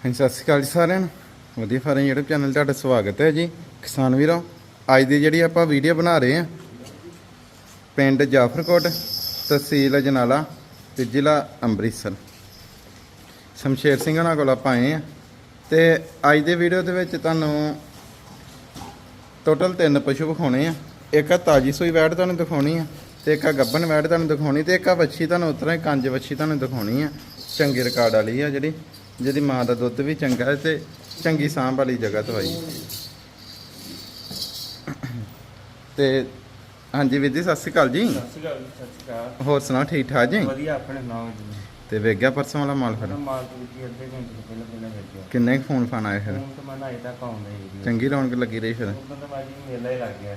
ਹਾਂਜੀ, ਸਤਿ ਸ਼੍ਰੀ ਅਕਾਲ ਜੀ ਸਾਰਿਆਂ ਨੂੰ। ਵਧੀਆ ਫਾਰਮ YouTube ਚੈਨਲ ਤੁਹਾਡਾ ਸਵਾਗਤ ਹੈ ਜੀ। ਕਿਸਾਨ ਵੀਰੋ, ਅੱਜ ਦੀ ਜਿਹੜੀ ਆਪਾਂ ਵੀਡੀਓ ਬਣਾ ਰਹੇ ਹਾਂ, ਪਿੰਡ ਜਾਫਰਕੋਟ, ਤਹਿਸੀਲ ਅਜਨਾਲਾ ਤੇ ਜ਼ਿਲ੍ਹਾ ਅੰਮ੍ਰਿਤਸਰ। ਸ਼ਮਸ਼ੇਰ ਸਿੰਘ ਨਾਲ ਕੋਲ ਆਪਾਂ ਆਏ ਆ ਤੇ ਅੱਜ ਦੇ ਵੀਡੀਓ ਦੇ ਵਿੱਚ ਤੁਹਾਨੂੰ ਟੋਟਲ ਤਿੰਨ ਪਸ਼ੂ ਵਿਖਾਉਣੇ ਆ। ਇੱਕ ਆ ਤਾਜੀ ਸੂਈ ਵੈੜ ਤੁਹਾਨੂੰ ਦਿਖਾਉਣੀ ਆ ਤੇ ਇੱਕ ਆ ਗੱਬਨ ਵੈੜ ਤੁਹਾਨੂੰ ਦਿਖਾਉਣੀ ਤੇ ਇੱਕ ਆ ਵੱਛੀ ਤੁਹਾਨੂੰ ਉਤਰਾ ਕੰਜ ਵੱਛੀ ਤੁਹਾਨੂੰ ਦਿਖਾਉਣੀ ਆ। ਚੰਗੇ ਰਿਕਾਰਡ ਵਾਲੀ ਆ ਜਿਹੜੀ। ਜਿਹਦੀ ਮਾਂ ਦਾ ਦੁੱਧ ਵੀ ਚੰਗਾ ਹੈ ਤੇ ਚੰਗੀ ਸਾਂਭ ਵਾਲੀ ਜਗ੍ਹਾ ਤੋਂ ਆਈ। ਤੇ ਹਾਂਜੀ ਵੀਰ ਜੀ ਸਤਿ ਸ਼੍ਰੀ ਅਕਾਲ ਜੀ। ਸਤਿ ਸ਼੍ਰੀ ਅਕਾਲ ਸਤਿ ਸ਼੍ਰੀ ਅਕਾਲ। ਹੋਰ ਸੁਣਾਓ ਠੀਕ ਠਾਕ ਜੀ? ਵਧੀਆ ਆਪਣੇ ਨਾਮ ਜੀ? ਤੇ ਵੇਖ ਗਿਆ ਪਰਸੋਂ ਵਾਲਾ ਮਾਲ ਫਿਰ ਮਾਲ ਜੀ ਅੱਧੇ ਘੰਟੇ ਤੋਂ ਪਹਿਲਾਂ ਪਹਿਲਾਂ ਵੇਚਿਆ ਕਿੰਨੇ ਫੋਨ ਫਾਨ ਆਏ ਫਿਰ? ਹੁਣ ਤਾਂ ਮੈਂ ਅਜੇ ਤੱਕ ਆਉਂਦਾ ਹੀ ਜੀ ਚੰਗੀ ਰੌਣਕ ਲੱਗੀ ਰਹੀ ਫਿਰ। ਉਦੋਂ ਤਾਂ ਬਾਜੀ ਮੇਲਾ ਹੀ ਲੱਗ ਗਿਆ।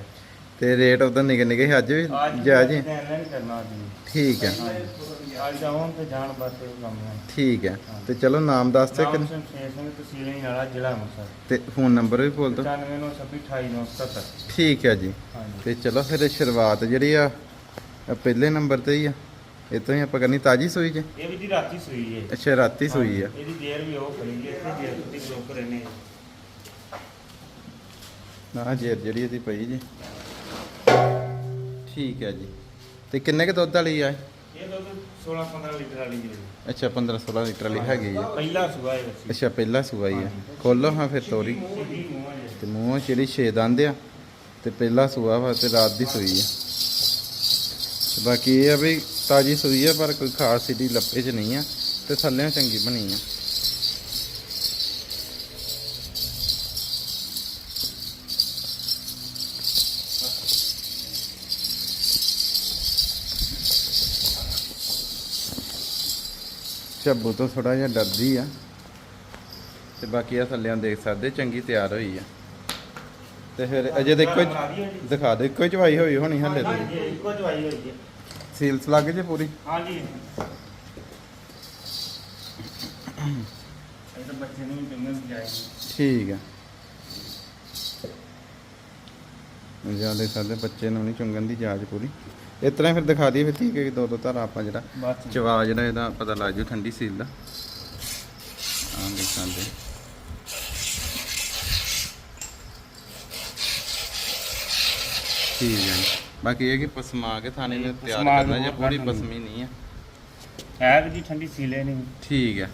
ਤੇ ਰੇਟ ਉਹਦਾ ਨਿਗੇ ਨਿਗੇ ਸੀ ਅੱਜ ਵੀ ਜਾ ਜੀ ਧਿਆਨ ਨਹੀਂ ਕਰਨਾ ਜੀ ਠੀਕ ਹੈ। ਅੱਜ ਜਾਉਂ ਤੇ ਜਾਣ ਬਸ ਇਹ ਕੰਮ ਹੈ। ਠੀਕ ਹੈ। ਤੇ ਚਲੋ ਨਾਮ ਦੱਸ ਤੇ ਨਾਮ ਕਿੰਨ- ਸ਼ਮਸ਼ੇਰ ਸਿੰਘ ਤਹਿਸੀਲ ਹੀ ਨਾਲਾ ਜ਼ਿਲ੍ਹਾ ਅੰਮ੍ਰਿਤਸਰ। ਤੇ ਫੋਨ ਨੰਬਰ ਵੀ ਬੋਲ ਦਿਓ। 9926289977 ਠੀਕ ਹੈ ਜੀ। ਹਾਂਜੀ ਤੇ ਚਲੋ ਫਿਰ ਸ਼ੁਰੂਆਤ ਜਿਹੜੀ ਆ ਪਹਿਲੇ ਨੰਬਰ ਤੇ ਹੀ ਆ। ਇਹ ਤੋਂ ਹੀ ਆਪਾਂ ਕਰਨੀ ਤਾਜੀ ਸੂਈ ਜੇ? ਇਹ ਵੀ ਜੀ ਰਾਤੀ ਸੂਈ ਹੈ ਅੱਛਾ ਰਾਤੀ ਸੂਈ ਆ। ਇਹਦੀ ਦੇਰ ਵੀ ਉਹ ਖੜੀ ਹੈ ਤੇ ਦੇਰ ਦੀ ਬਰੋਕਰ ਇਹਨੇ ਨਾ ਜੇਰ ਜਿਹੜੀ ਇਹਦੀ ਪਈ ਜੀ। ਠੀਕ ਹੈ ਜੀ। ਤੇ ਕਿੰਨੇ ਕੁ ਦੁੱਧ ਵਾਲੀ ਆ ਇਹ? ਦੁੱਧ 16 15 ਲੀਟਰ ਵਾਲੀ ਜੀ। ਅੱਛਾ 15 16 ਲੀਟਰ ਵਾਲੀ ਹੈਗੀ ਆ ਪਹਿਲਾ ਸੂਆ ਹੈ ਵਸੀ ਅੱਛਾ ਪਹਿਲਾ ਸੂਆ ਹੀ ਆ। ਖੋਲੋ ਹਾਂ ਫਿਰ ਤੋਰੀ। ਹੈ। ਤੇ ਮੂੰਹ ਜਿਹੜੀ ਛੇ ਦੰਦ ਆ ਤੇ ਪਹਿਲਾ ਸੂਆ ਵਾ ਤੇ ਰਾਤ ਦੀ ਸੂਈ ਆ। ਤੇ ਬਾਕੀ ਇਹ ਆ ਵੀ ਤਾਜੀ ਸੂਈ ਆ ਪਰ ਕੋਈ ਖਾਸ ਸਿੱਧੀ ਲੱਪੇ 'ਚ ਨਹੀਂ ਆ ਤੇ ਥੱਲੇ ਚੰਗੀ ਬਣੀ ਆ। ਝੱਬੂ ਤੋਂ ਥੋੜਾ ਜਿਹਾ ਡਰਦੀ ਆ। ਤੇ ਬਾਕੀ ਆ ਥੱਲਿਆਂ ਦੇਖ ਸਕਦੇ ਚੰਗੀ ਤਿਆਰ ਹੋਈ ਆ। ਤੇ ਫਿਰ ਅਜੇ ਹੀ ਦਿਖਾ ਦੇ ਇੱਕੋ ਚਵਾਈ ਹੋਈ ਹੋਣੀ ਹੱਲੇ ਤੇ ਇੱਕੋ ਜਵਾਈ ਹੋਈ ਹੈ ਸੀਲਸ ਲੱਗ ਜੇ ਪੂਰੀ? ਹਾਂਜੀ ਇਹ ਤਾਂ ਬੱਚੇ ਨੂੰ ਚੰਗਨ ਜਾਏਗੀ ਠੀਕ ਆ। ਜ਼ਿਆਦਾ ਸਾਡੇ ਬੱਚੇ ਨੂੰ ਨਹੀਂ ਚੁੰਗਣ ਦੀ ਜਾਂਚ ਪੂਰੀ। ਇਸ ਤਰ੍ਹਾਂ ਫਿਰ ਦਿਖਾ ਦਈਏ ਫਿਰ ਠੀਕ ਹੈ ਕਿ ਦੋ ਦੋ ਧਾਰਾ ਆਪਾਂ ਜਿਹੜਾ ਚਵਾ ਜਿਹੜਾ ਇਹਦਾ ਪਤਾ ਲੱਗ ਜੂ ਠੰਡੀ ਸੀਲ ਦਾ। ਆਂ ਦੇਖ ਸਕਦੇ ਠੀਕ ਹੈ ਜੀ। ਬਾਕੀ ਇਹ ਕਿ ਪਸਮਾ ਕੇ ਥਾਣੇ ਨੇ ਤਿਆਰ ਪਸਮਾ ਕੇ ਕਰਨਾ ਜਾਂ ਪੂਰੀ। ਪਸਮੀ ਨਹੀਂ ਹੈ। ਹੈ ਵੀ ਜੀ ਠੰਡੀ ਸੀਲੇ ਨਹੀਂ ਠੀਕ ਹੈ।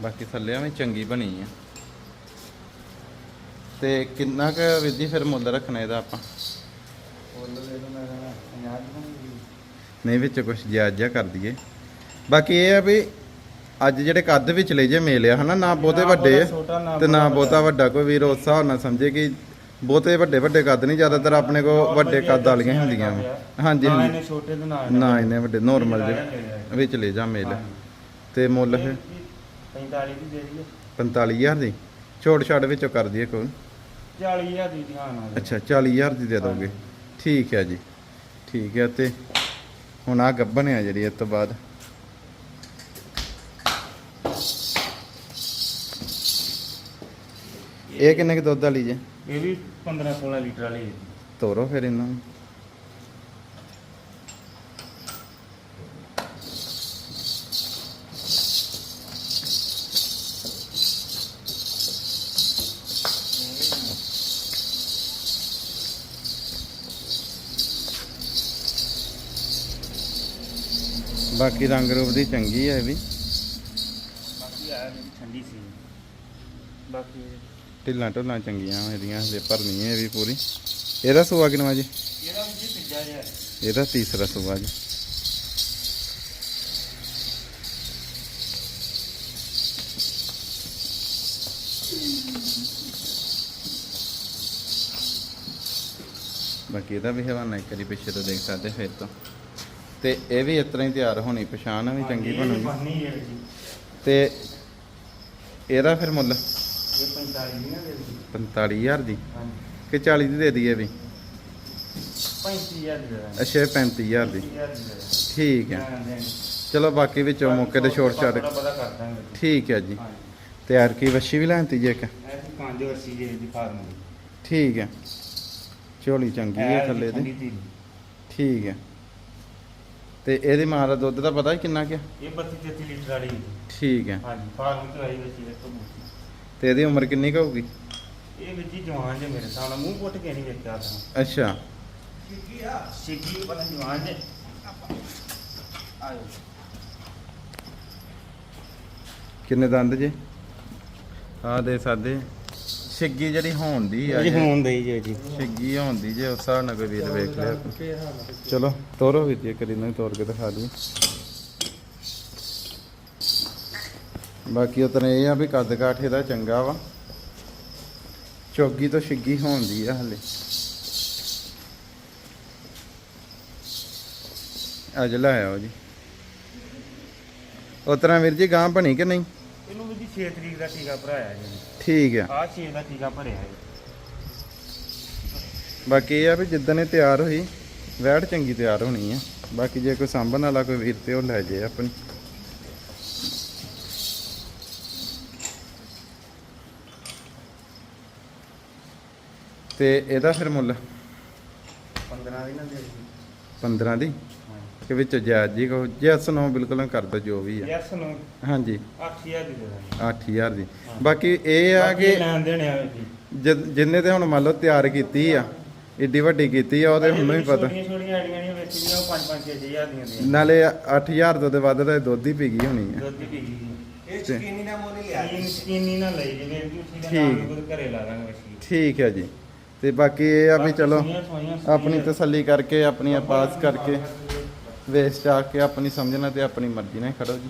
ਬਾਕੀ ਥੱਲੇ ਵੀ ਚੰਗੀ ਬਣੀ ਆ ਤੇ ਕਿੰਨਾ ਕੁ ਵਿਧੀ ਫਿਰ ਮੁੱਲ ਰੱਖਣਾ ਇਹਦਾ ਆਪਾਂ? ਨਹੀਂ ਵਿੱਚ ਕੁਝ ਜਾਇਜ਼ਾ ਕਰ ਦਈਏ। ਬਾਕੀ ਇਹ ਆ ਵੀ ਅੱਜ ਜਿਹੜੇ ਕੱਦ ਵਿੱਚ ਲੈ ਜੇ ਮੇਲ ਆ ਹਨਾ ਨਾ ਬਹੁਤੇ ਵੱਡੇ ਤੇ ਨਾ ਬਹੁਤਾ ਵੱਡਾ। ਕੋਈ ਵੀਰ ਉਸ ਹਿਸਾਬ ਨਾਲ ਸਮਝੇ ਕਿ ਬਹੁਤੇ ਵੱਡੇ ਵੱਡੇ ਕੱਦ ਨਹੀਂ ਜ਼ਿਆਦਾਤਰ ਆਪਣੇ ਕੋਲ ਵੱਡੇ ਕੱਦ ਵਾਲੀਆਂ ਹੀ ਹੁੰਦੀਆਂ। ਹਾਂਜੀ ਨਾ ਹਾਂਜੀ। ਇਹਨੇ ਛੋਟੇ ਤੇ ਨਾ ਨਾ ਇਹਨੇ ਵੱਡੇ ਨੋਰਮਲ ਜਿਹੇ ਵਿੱਚ ਲੈ ਜਾ ਮੇਲ। ਤੇ ਮੁੱਲ ਫਿਰ? 45 ਦੀ ਦੇ ਦਈਏ। 45000 ਦੀ। ਛੋਟ ਛਾੜ ਵਿੱਚੋਂ ਕਰ ਦਈਏ ਕੋਈ। 40000 ਦੀ ਧਿਆਨ ਨਾਲ ਅੱਛਾ 40000 ਦੀ ਦੇ ਦੋਗੇ। ਠੀਕ ਹੈ ਜੀ। ਠੀਕ ਹੈ ਤੇ ਹੁਣ ਆ ਗੱਬਨ ਆ ਜਿਹੜੀ ਇਸ ਤੋਂ ਬਾਅਦ। ਇਹ ਕਿੰਨੇ ਕੁ ਦੁੱਧ ਵਾਲੀ ਜੇ? ਇਹ ਵੀ 15 16 ਲੀਟਰ ਵਾਲੀ ਹੈ ਜੀ। ਤੋਰੋ ਫਿਰ ਇਹਨਾਂ। ਨੂੰ ਬਾਕੀ ਰੰਗ ਰੂਪ ਦੀ ਚੰਗੀ ਹੈ ਇਹ ਵੀ। ਬਾਕੀ ਆ ਜਿਹੜੀ ਠੰਡੀ ਸੀ। ਬਾਕੀ ਢਿੱਲਾਂ ਢੁੱਲਾਂ ਚੰਗੀਆਂ ਇਹਦੀਆਂ ਹਲੇ ਭਰਨੀ ਹੈ ਇਹ ਵੀ ਪੂਰੀ। ਇਹਦਾ ਸੂਆ ਕਿਨਵਾ ਜੀ? ਇਹਦਾ ਜੀ ਤੀਜਾ ਜਿਹਾ। ਇਹਦਾ ਤੀਸਰਾ ਸੂਆ ਜੀ। ਬਾਕੀ ਇਹਦਾ ਵੀ ਹਵਾਨਾ ਇੱਕ ਵਾਰੀ ਪਿੱਛੇ ਤੋਂ ਦੇਖ ਸਕਦੇ ਫਿਰ ਤੋਂ। ਤੇ ਇਹ ਵੀ ਇਸ ਤਰ੍ਹਾਂ ਹੀ ਤਿਆਰ ਹੋਣੀ ਪਛਾਣ ਵੀ ਚੰਗੀ ਬਣੂਗੀ। ਬਣਨੀ ਹੈ ਜੀ। ਤੇ ਇਹਦਾ ਫਿਰ ਮੁੱਲ? ਇਹ 45 ਦੀ ਨਾ ਦੇ ਦਿਓ। 45000 ਦੀ? ਹਾਂਜੀ। ਕਿ 40 ਦੀ ਦੇ ਦਈਏ ਵੀ? 35000 ਦੀ ਦੇ ਦਾਂਗੇ। ਅੱਛਾ ਇਹ 35000 ਦੀ। 35000 ਦੀ ਦੇ ਦਾਂਗੇ। ਠੀਕ ਹੈ। ਚਲੋ ਬਾਕੀ ਵਿੱਚੋਂ ਮੌਕੇ ਤੇ ਕਰ ਦਾਂਗੇ। ਜੀ। ਠੀਕ ਹੈ ਜੀ। ਹਾਂਜੀ। ਤਿਆਰ ਕੀ ਵੱਛੀ ਵੀ ਲੈਣਤੀ ਜੇ ਇੱਕ? ਇਹ ਸੀ ਪੰਜ ਵਰਸੀ ਜੇ ਦੀ ਫਾਰਮ ਦੀ। ਠੀਕ ਹੈ। ਝੋਲੀ ਚੰਗੀ ਹੈ ਥੱਲੇ ਦੀ। ਠੀਕ ਹੈ। ਤੇ ਇਹਦੀ ਮਾਂ ਦਾ ਦੁੱਧ ਦਾ ਪਤਾ ਕਿੰਨਾ ਕਿ ਇਹ 32 33 ਲੀਟਰ ਵਾਲੀ ਹੈ। ਠੀਕ ਹੈ। ਹਾਂਜੀ ਫਾਰਮ ਤੋਂ ਆਈ ਵੇਖੋ ਬੂਟੀ। ਤੇ ਇਹਦੀ ਉਮਰ ਕਿੰਨੀ ਕੁ ਹੋਊਗੀ? ਇਹ ਵਿੱਚ ਹੀ ਜਵਾਨ ਜੇ ਮੇਰੇ ਸਾਹਮਣੇ ਮੂੰਹ ਪੁੱਟ ਕੇ ਨਹੀਂ ਵੇਖਿਆ ਤਾਂ ਅੱਛਾ। ਸਿੱਗੀ ਪਤਾ ਜਵਾਨ ਜੇ। ਆਇਓ। ਕਿੰਨੇ ਦੰਦ ਜੇ? ਆ ਦੇ ਸਾਦੇ। ਛਿੱਗੀ ਜਿਹੜੀ ਹੋਣ ਦੀ ਆ ਜੀ ਜੇ। ਹੋਣ ਦਈ ਜੀ ਜੀ। ਛਿੱਗੀ ਹੋਣ ਦੀ ਜੇ ਉਸ ਹਿਸਾਬ ਨਾਲ ਕੋਈ ਵੀਰ ਵੇਖ ਲਿਆ। ਚਲੋ ਤੋਰੋ ਵੀ ਜੇ ਕਰੀ ਨਹੀਂ ਤੋਰ ਕੇ ਦਿਖਾ ਦੀ ਬਾਕੀ ਉਤਨੇ ਇਹ ਆ ਵੀ ਕੱਦ ਕਾਠ ਇਹਦਾ ਚੰਗਾ ਵਾ। ਚੌਗੀ ਤੋਂ ਛਿੱਗੀ ਹੋਣ ਦੀ ਆ ਹਲੇ। ਅੱਜ ਲੈ ਆਓ ਜੀ। ਉਤਰਾ ਵੀਰ ਜੀ ਗਾਂ ਬਣੀ ਕਿ ਨਹੀਂ? ਇਹਨੂੰ ਵੀ ਜੀ 6 ਤਰੀਕ ਦਾ ਟੀਕਾ ਭਰਾਇਆ ਜੀ। ਠੀਕ ਆ। ਆਹ 6 ਦਾ ਟੀਕਾ ਭਰਿਆ ਹੈ ਬਾਕੀ ਇਹ ਆ ਵੀ ਜਿੱਦਣ ਇਹ ਤਿਆਰ ਹੋਈ ਵੈੜ ਚੰਗੀ ਤਿਆਰ ਹੋਣੀ ਆ। ਬਾਕੀ ਜੇ ਕੋਈ ਸਾਂਭਣ ਵਾਲਾ ਕੋਈ ਵੀਰ ਤੇ ਉਹ ਲੈ ਜੇ ਆਪਣੀ। ਤੇ ਇਹਦਾ ਫਿਰ ਮੁੱਲ? 15 ਦੀ ਨਾ ਦੇ 15 ਦੀ? ਕਿ ਵਿੱਚ ਜਾਇਜ਼ ਜੀ ਕੋ ਜੈਸ ਨੋ ਬਿਲਕੁਲ ਕਰ ਦੋ ਜੋ ਵੀ ਆ। ਯੈਸ ਨੂੰ? ਹਾਂਜੀ। 8000 ਦੀ ਦੇ ਦਾਂਗੇ 8000 ਦੀ। ਹਾਂ। ਬਾਕੀ ਇਹ ਆ ਕਿ ਲੈਣ ਦੇਣ ਆ ਜੀ ਜਿ- ਜਿੰਨੇ ਤੇ ਹੁਣ ਮੰਨ ਲਓ ਤਿਆਰ ਕੀਤੀ ਆ ਏਡੀ ਵੱਡੀ ਕੀਤੀ ਆ ਉਹਦੇ ਹੁਣ ਵੀ ਪਤਾ। ਛੋਟੀਆਂ ਛੋਟੀਆਂ ਆਈਡੀਆਂ ਨਹੀਂ ਵੇਚੀਆਂ ਉਹ 5 5 6000 ਦੀਆਂ ਦੀਆਂ। ਨਾਲੇ 8000 ਤੋਂ ਤੇ ਵੱਧ ਦਾ ਦੁੱਧ ਹੀ ਪੀ ਗਈ ਹੋਣੀ ਆ। ਦੁੱਧ ਦੀ ਪੀ ਗਈ ਇਹ ਸਕੀਨੀ ਦਾ ਮੁੱਲ ਹੀ ਆ। ਸਕੀਨ ਸਕੀਨੀ ਨਾ ਲਈ ਜਿਵੇਂ ਦਾ ਠੀਕ। ਕੋਈ ਘਰੇ ਲਾ ਦਾਂਗੇ ਵਸੀ ਠੀਕ ਹੈ ਜੀ। ਤੇ ਬਾਕੀ ਇਹ ਆ ਵੀ ਚਲੋ ਆਪਣੀ ਤਸ ਤਸੱਲੀ ਕਰਕੇ ਆਪਣੀਆਂ ਪਾਸ ਕਰਕੇ। ਵੇਚ ਚਾ ਕੇ ਆਪਣੀ ਸਮਝਣਾ ਤੇ ਆਪਣੀ ਮਰਜ਼ੀ ਨਾਲ ਖੜੋ ਜੀ।